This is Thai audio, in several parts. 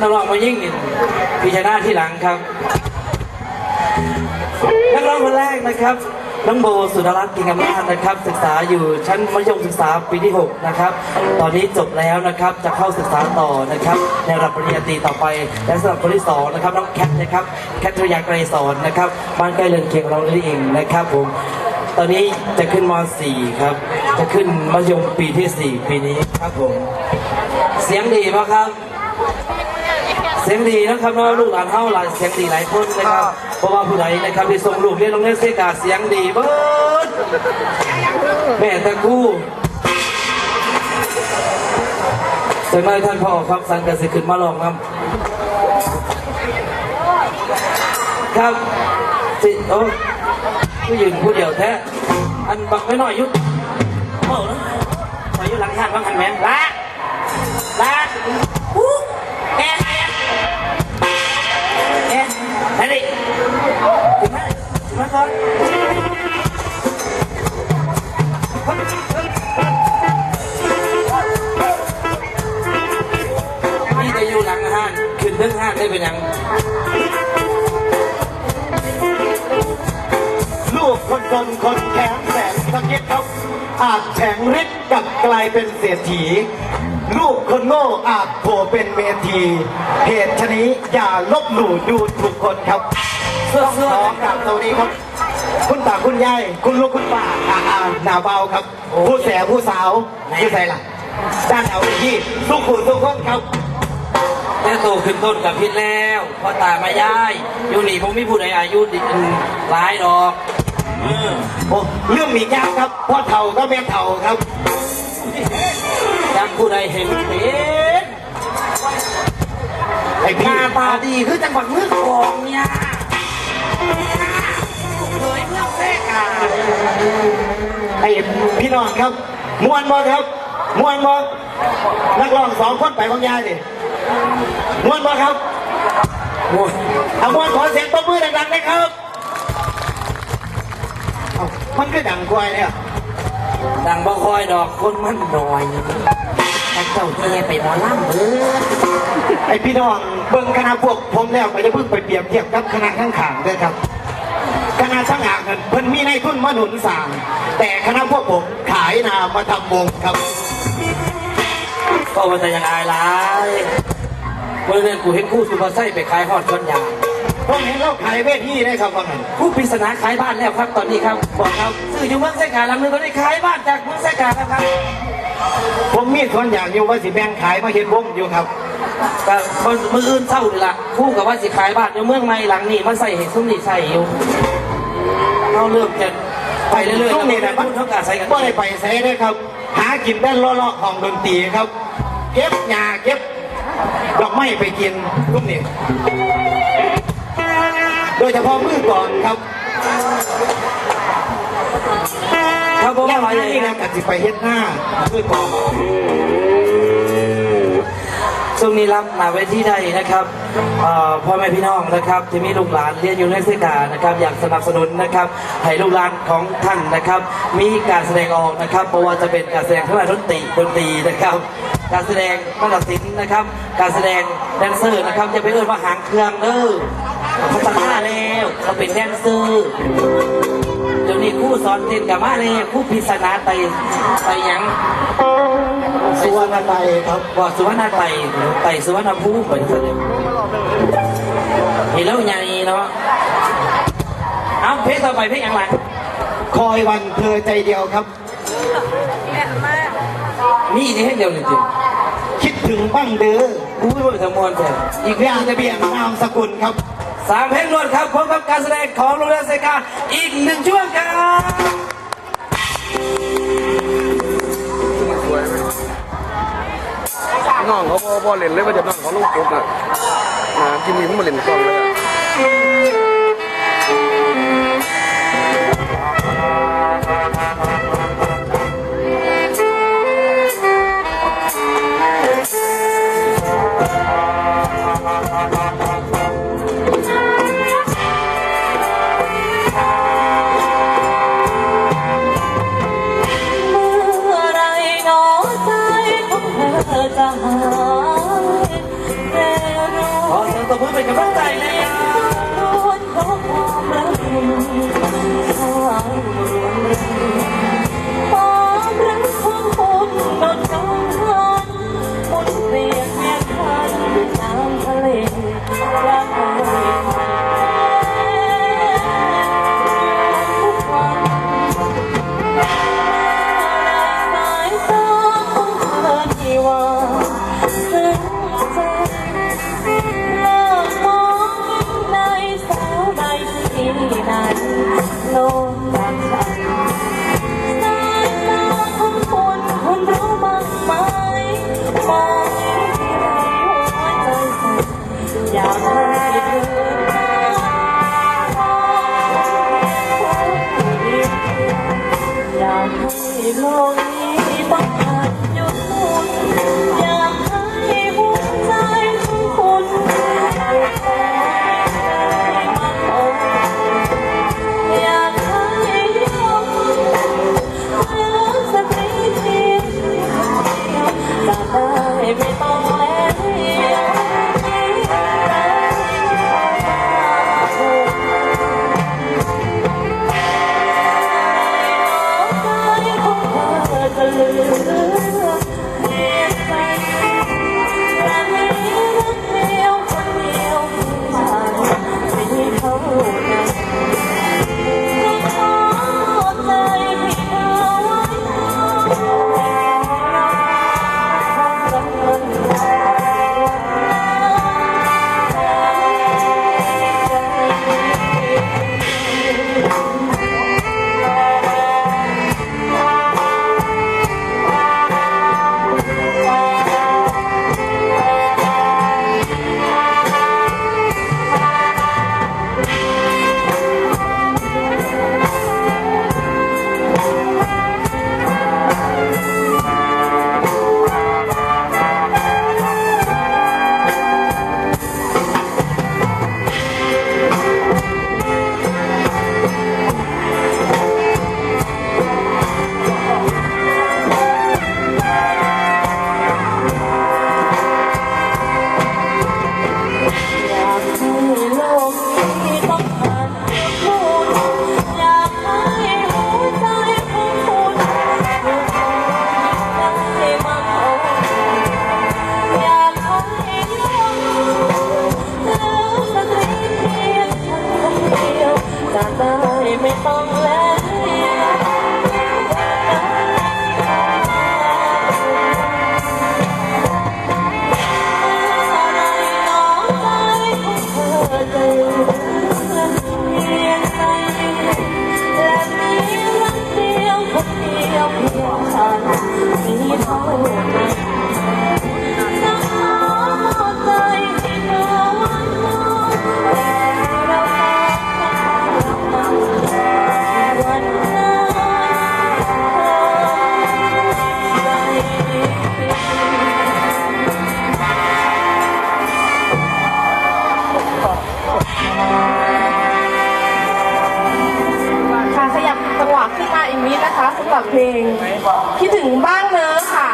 นักร้องมายิ่งนี่พิชนาที่หลังครับนักร้องคนแรกนะครับน้องโบสุดรัตน์กิงกำนาจนะครับ ศึกษาอยู่ชั้นมัธยมศึกษาปีที่ 6 นะครับ ตอนนี้จบแล้วนะครับจะเข้าศึกษาต่อนะครับ ในระดับปริญญาตรีต่อไป และสำหรับคนที่สองนะครับน้องแคทนะครับแคทธยาไกรสอนนะครับบ้านใกล้เรือนเคียงเรานี่เองนะครับผมตอนนี้จะขึ้นม .4 ครับ จะขึ้นมัธยมปีที่ 4 ปีนี้ครับผมเสียงดีปะครับ สียงดีนะครับเนาะลูกหลานเฮาหลายเสียงดีหลายคนนะครับเพราะว่าผู้ใดนะครับที่ส่งลูกเรียนโรงเรียนเสกาเสียงดีเบิดแม่ตะกู้จากนั้นท่านพ่อครับสันกสิขึ้นมาลองครับ ครับสิโอ้ผู้ยืนผู้เดียวแท้อันบักไม่น้อยอยุดโอ้นะมาอยู่หลังห้างบ้างหันแม่ละละอู้แอ นะครับนี่จะอยู่หลังห้างขึ้นเรื่องห้างได้เป็นยังลูกคนจนคนแข็งแสนสะเก็ดครับอาจแข็งฤทธิ์กับกลายเป็นเศรษฐี ลูกคนโง่อาจโผล่เป็นเมธีเหตุชนี้อย่าลบหลู่ดูถูกคนครับ เสื้อขเสื้ออนะคกรัราบบสวัสดีครับ คุณตาคุณยายคุณลูกคุณป้าอาอาหนาเบาครับ ผู้แสบผู้สาวผู้ใส่ล่ะด้านเอาที่ทุกคนทุกคนครับแต่โตขึ้นต้นกับพิษแล้วพอตามาย้ายอยู่นี่ผมมีผู้ใดอายุดีหลายดอกเออโอ้เรื่องมียากครับพ่อเท่าก็แม่เท่าครับจักผู้ใดเห็นเป็นไอ้หพี่น้าตาดีคือจังหวัดเมืองทองเนี่ย ไอ้พี่น้องครับมวนบ่ครับมวนบ่นักร้องสองคนไปของยายดิมวนบ่ครับโอ้ยเอามวนขอเสียงตบมือดังๆนะครับมันก็ดังกว่าเนี่ยดังบ่คอยดอกคนมันน้อย แต่เจ้าเฮียไปหมอลำเบิดไอ้พี่น้องเบิ่งคณะพวกผมแล้วก็จะเพิ่งไปเปรียบเทียบกับคณะข้างขางๆด้วยครับ คณะช่างอ่างนั้นเพิ่นมีในทุนมาหนุนสร้างแต่คณะพวกผมขายนามาทำวงครับก็มันจะยังอายหลายเมื่อเดือนกูเห็นคู่สุภาไส้ไปขายฮอดชนยางผมเห็นเราขายเวทีได้ครับว่างั้นผู้ปริศนาขายบ้านแล้วครับตอนนี้ครับบอกครับซื้ออยู่เมืองไสกาหลังหนึงตอนนี้ขายบ้านจากเมืองไสกาแล้วครับ ผมมีส่วนอย่างอยู่ว่าสิแบ่งขายมาเห็นวงอยู่ครับก็มืออื่นเศร้านี่ละคู่กับว่าสิขายบ้านอยู่เมืองใหม่หลังนี้มาใส่เห็ดซุ้มนี่ใส่อยู่เอาเริ่มจะไปเรื่อยๆช่วงนี้นะพูดเท่ากับใส่กันก็ได้ไปใส่ได้ครับ หากินได้เลาะๆของดนตรีครับ เก็บหญ้าเก็บดอกไม้ไปกินทุกนี่โดยเฉพาะมือก่อนครับ เขาบอกแล้ว่าวอะไรนี่นะกัสิไปเฮ็ดหน้ามือก่อนช่วงนี้รับมาไว้ที่ใดนะครับเอ่อพ่อแม่พี่น้องนะครับ ที่มีลูกหลานเรียนอยู่ในเสกานะครับ อยากสนับสนุนนะครับให้ลูกหลานของท่านนะครับ มีการแสดงออกนะครับเพราะว่าจะเป็นการแสดงทางด้านดนตรีดนตรีนะครับ การแสดงนาฏศิลป์นะครับ การแสดงแดนเซอร์นะครับจะไปเอ่ยว่าหางเครื่องเด้อเขาพัฒนาแล้วเขาเป็นแดนเซอร์เดี๋ยว นี้ครู่สอนเต้นกับมาเลยครู่พิศนาไปไปหยังสุวรรณไตรครับว่าสุวรรณไตไตสุวรรณภูมิเป็นแสดงเห็นแล้วใหญ่เนาะเอาเพลงต่อไปเพลงอย่างไรคอยวันเธอใจเดียวครับมีอีกเพลงเดียวจริงคิดถึงบ้างเด้อๆอุ้ยว่าจะมวนแท้อีกเพลองย่างจะเปเปลี่ลี่ยยนนนามสกุลครับ สามเพลงรวดครับพบกับการแสดงของโรงเรียนเซกาอีกหนึ่งช่วงครับน้องเขาพอพอเล่นเลยว่าจะน้องเขาลงปุ๊บอะนะที่มีผมมาเล่นกล้องเลยับเพลงคิดถึงบ้านเนื้อค่ะ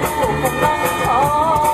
不肯罢休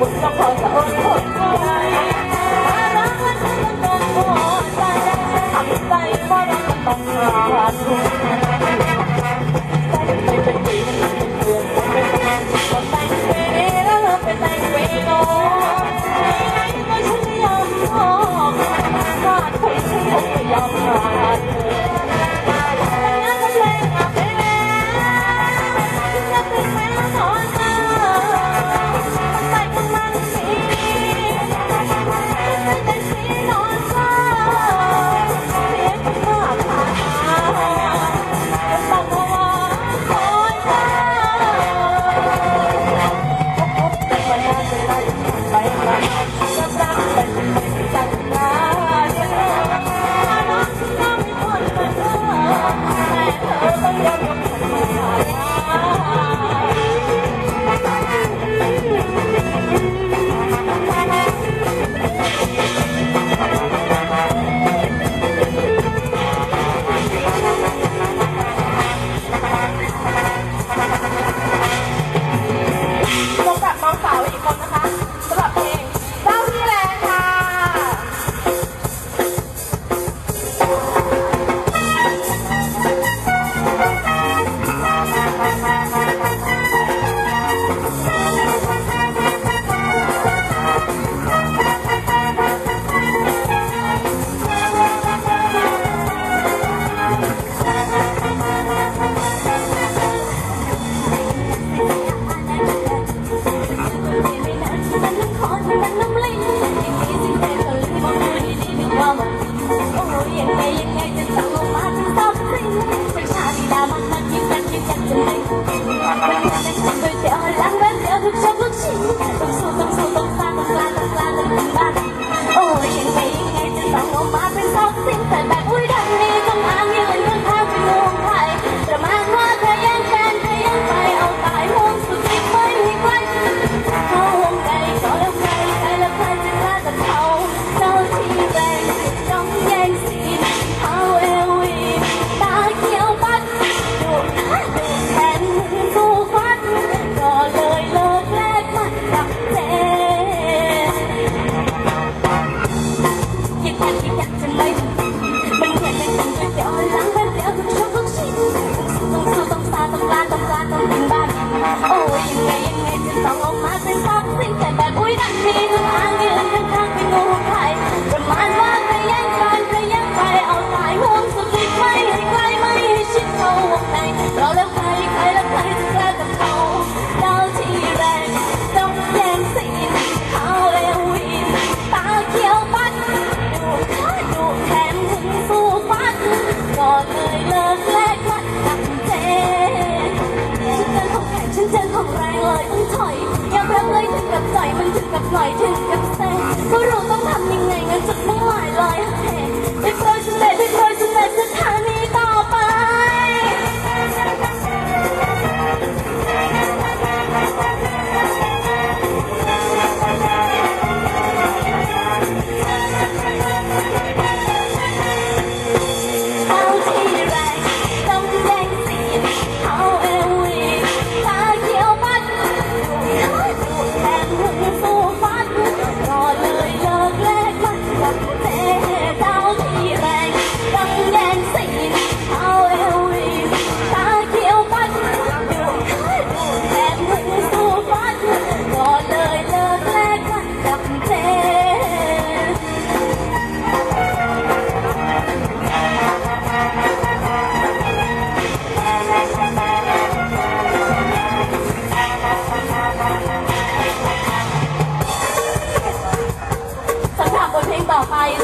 ฉุก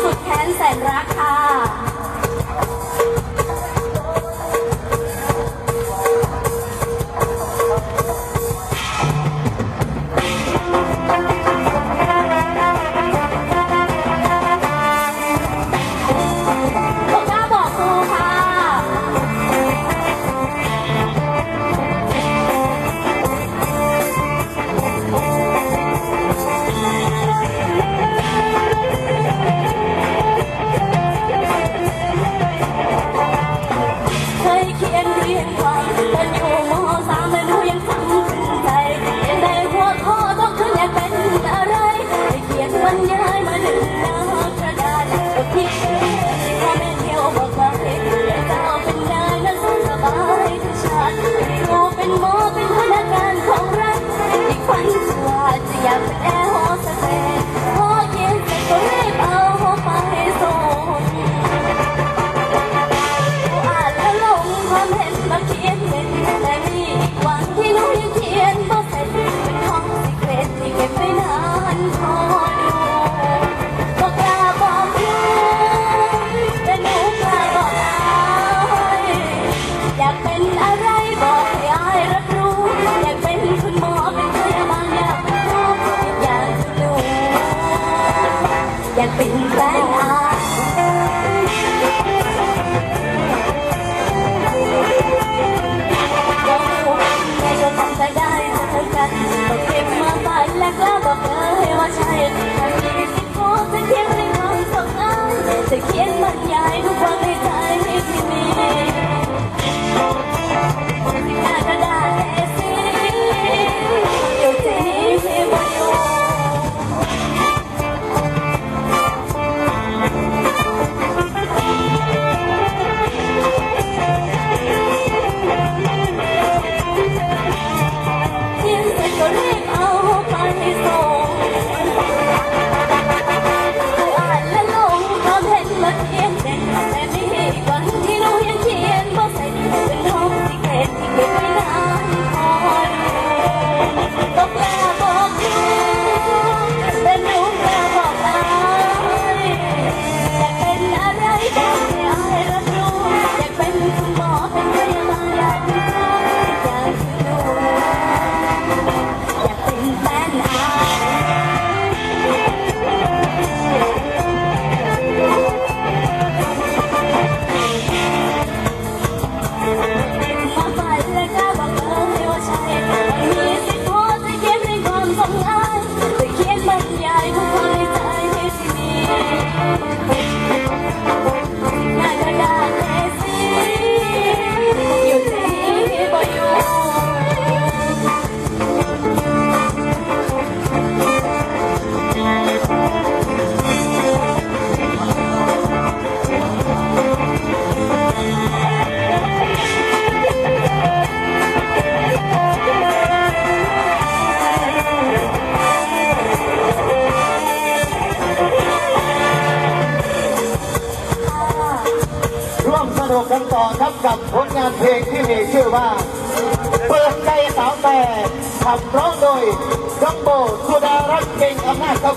สุดแค้นแสนรักค่ะ กับผลงานเพลงที่มีชื่อว่า เปิดใจสาวแต่ขับร้องโดยดัมโบสุดารัตน์เก่งอำนาจครับ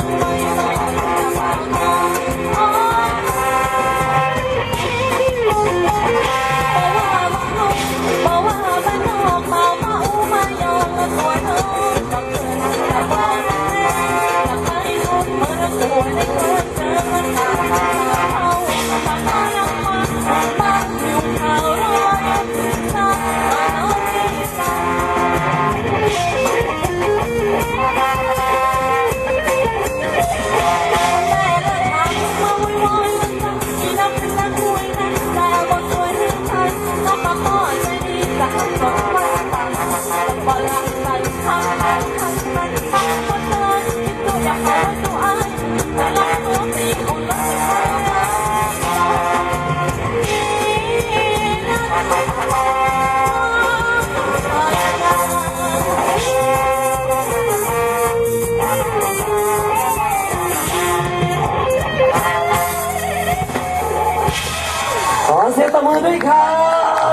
ด้วยครั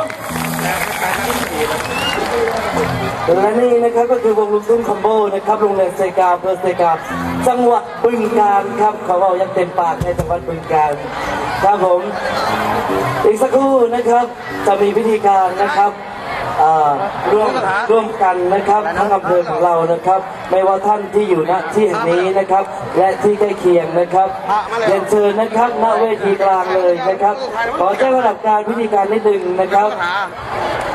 บและนี่นะครับก็คือวงลูกทุ่งคอมโบนะครับโรงเรียนเซกาอำเภอเซกาจังหวัดบึงกาฬครับเขาเอายังเต็มปากในจังหวัดบึงกาฬครับผม อีกสักครู่นะครับจะมีพิธีการนะครับร่วมร่วมกันนะครับทั้งอำเภอของเรานะครับ ไม่ว่าท่านที่อยู่ณที่แห่งนี้นะครับ และที่ใกล้เคียงนะครับเรียนเชิญนะครับณเวทีกลางเลยนะครับ ขอแจ้งระดับการพิธีการนิดหนึ่งนะครับหา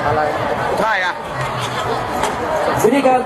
อะไรใช่อะวิธีการต่อ